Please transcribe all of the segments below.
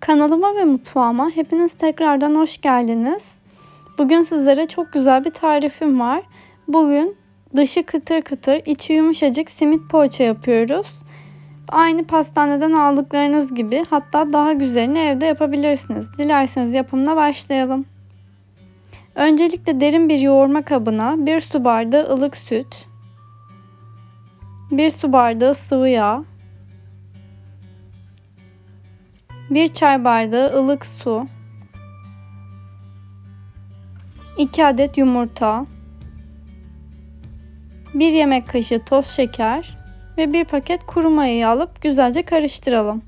Kanalıma ve mutfağıma hepiniz tekrardan hoş geldiniz. Bugün sizlere çok güzel bir tarifim var. Bugün dışı kıtır kıtır, içi yumuşacık simit poğaça yapıyoruz. Aynı pastaneden aldıklarınız gibi hatta daha güzelini evde yapabilirsiniz. Dilerseniz yapımına başlayalım. Öncelikle derin bir yoğurma kabına 1 su bardağı ılık süt, 1 su bardağı sıvı yağ, 1 çay bardağı ılık su, 2 adet yumurta, 1 yemek kaşığı toz şeker ve 1 paket kuru mayayı alıp güzelce karıştıralım.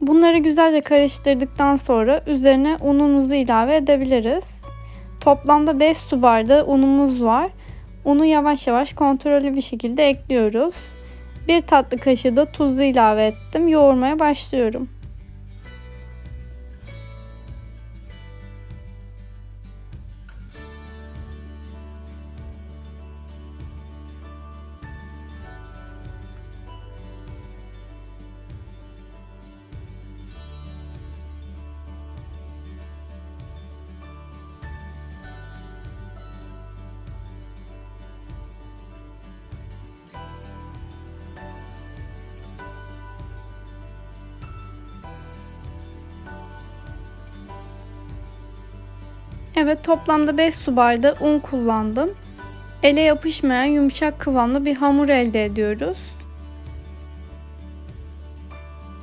Bunları güzelce karıştırdıktan sonra üzerine unumuzu ilave edebiliriz. Toplamda 5 su bardağı unumuz var. Unu yavaş yavaş kontrollü bir şekilde ekliyoruz. Bir tatlı kaşığı da tuzu ilave ettim. Yoğurmaya başlıyorum. Evet toplamda 5 su bardağı un kullandım. Ele yapışmayan yumuşak kıvamlı bir hamur elde ediyoruz.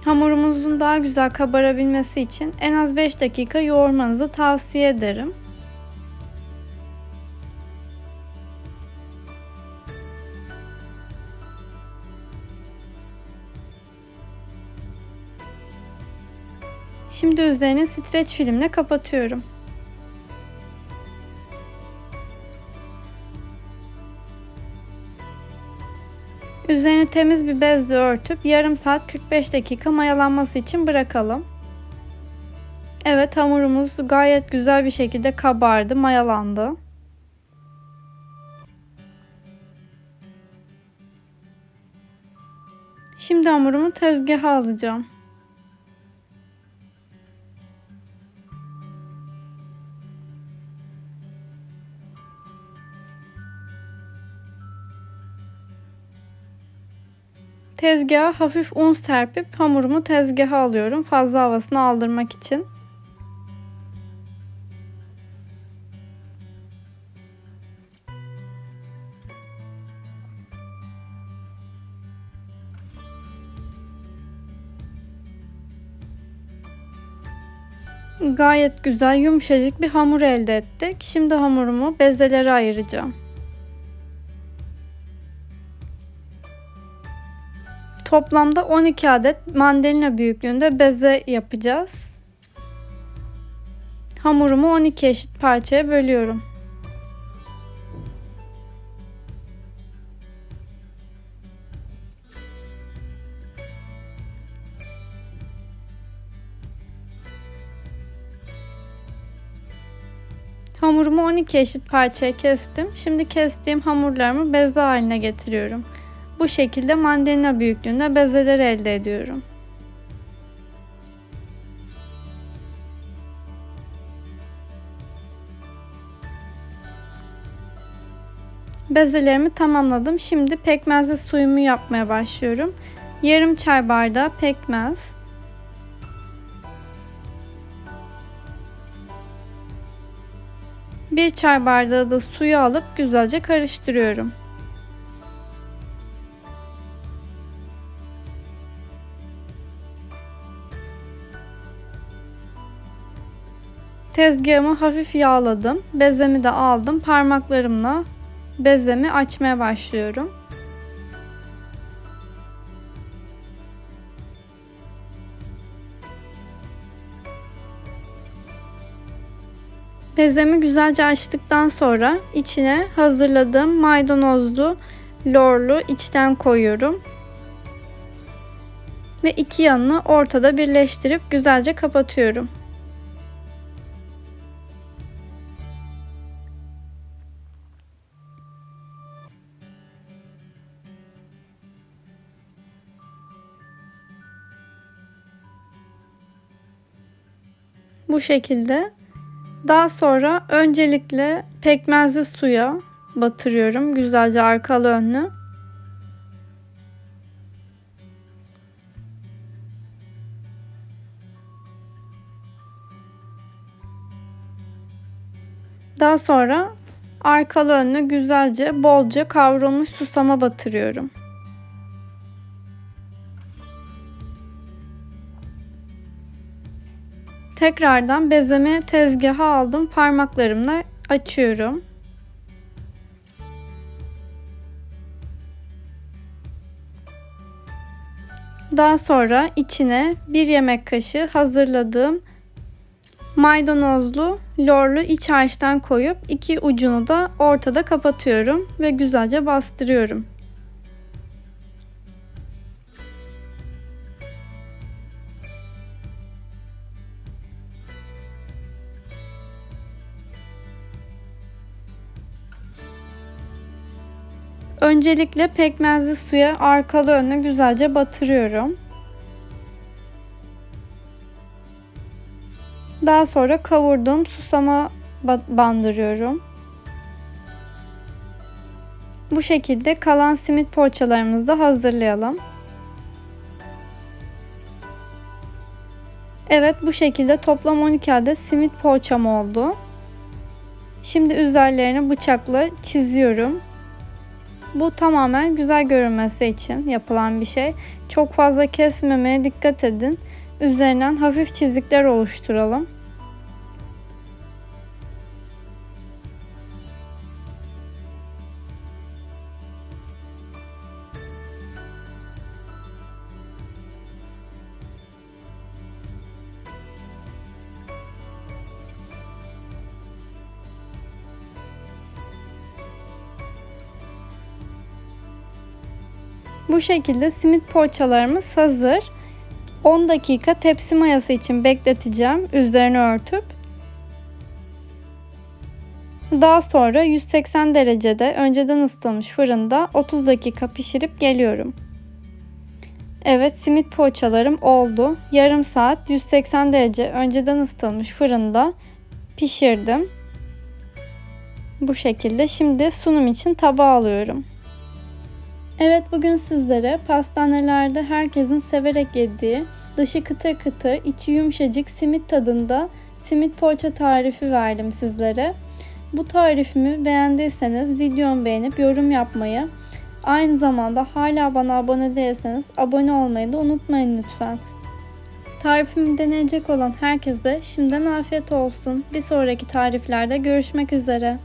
Hamurumuzun daha güzel kabarabilmesi için en az 5 dakika yoğurmanızı tavsiye ederim. Şimdi üzerini streç filmle kapatıyorum. Temiz bir bezle örtüp yarım saat 45 dakika mayalanması için bırakalım. Evet hamurumuz gayet güzel bir şekilde kabardı, mayalandı. Şimdi hamurumu tezgaha alacağım. Tezgaha hafif un serpip hamurumu tezgaha alıyorum fazla havasını aldırmak için. Gayet güzel yumuşacık bir hamur elde ettik. Şimdi hamurumu bezelere ayıracağım. Toplamda 12 adet mandalina büyüklüğünde beze yapacağız. Hamurumu 12 eşit parçaya bölüyorum. Hamurumu 12 eşit parçaya kestim. Şimdi kestiğim hamurlarımı beze haline getiriyorum. Bu şekilde mandalina büyüklüğünde bezeler elde ediyorum. Bezelerimi tamamladım. Şimdi pekmezli suyumu yapmaya başlıyorum. Yarım çay bardağı pekmez. Bir çay bardağı da suyu alıp güzelce karıştırıyorum. Tezgahımı hafif yağladım. Bezemi de aldım. Parmaklarımla bezemi açmaya başlıyorum. Bezemi güzelce açtıktan sonra içine hazırladığım maydanozlu lorlu içten koyuyorum. Ve iki yanını ortada birleştirip güzelce kapatıyorum. Bu şekilde. Daha sonra öncelikle pekmezli suya batırıyorum. Güzelce arkalı önlü. Daha sonra arkalı önlü güzelce bolca kavrulmuş susama batırıyorum. Tekrardan bezemi tezgaha aldım. Parmaklarımla açıyorum. Daha sonra içine bir yemek kaşığı hazırladığım maydanozlu lorlu iç harçtan koyup iki ucunu da ortada kapatıyorum ve güzelce bastırıyorum. Öncelikle pekmezli suya arkalı önlü güzelce batırıyorum. Daha sonra kavurduğum susama bandırıyorum. Bu şekilde kalan simit poğaçalarımızı da hazırlayalım. Evet bu şekilde toplam 12 adet simit poğaçam oldu. Şimdi üzerlerini bıçakla çiziyorum. Bu tamamen güzel görünmesi için yapılan bir şey. Çok fazla kesmemeye dikkat edin. Üzerinden hafif çizikler oluşturalım. Bu şekilde simit poğaçalarımız hazır. 10 dakika tepsi mayası için bekleteceğim üzerini örtüp. Daha sonra 180 derecede önceden ısıtılmış fırında 30 dakika pişirip geliyorum. Evet simit poğaçalarım oldu. Yarım saat 180 derece önceden ısıtılmış fırında pişirdim. Bu şekilde şimdi sunum için tabağa alıyorum. Evet bugün sizlere pastanelerde herkesin severek yediği, dışı kıtır kıtır, içi yumuşacık simit tadında simit poğaça tarifi verdim sizlere. Bu tarifimi beğendiyseniz videomu beğenip yorum yapmayı, aynı zamanda hala bana abone değilseniz abone olmayı da unutmayın lütfen. Tarifimi deneyecek olan herkese şimdiden afiyet olsun. Bir sonraki tariflerde görüşmek üzere.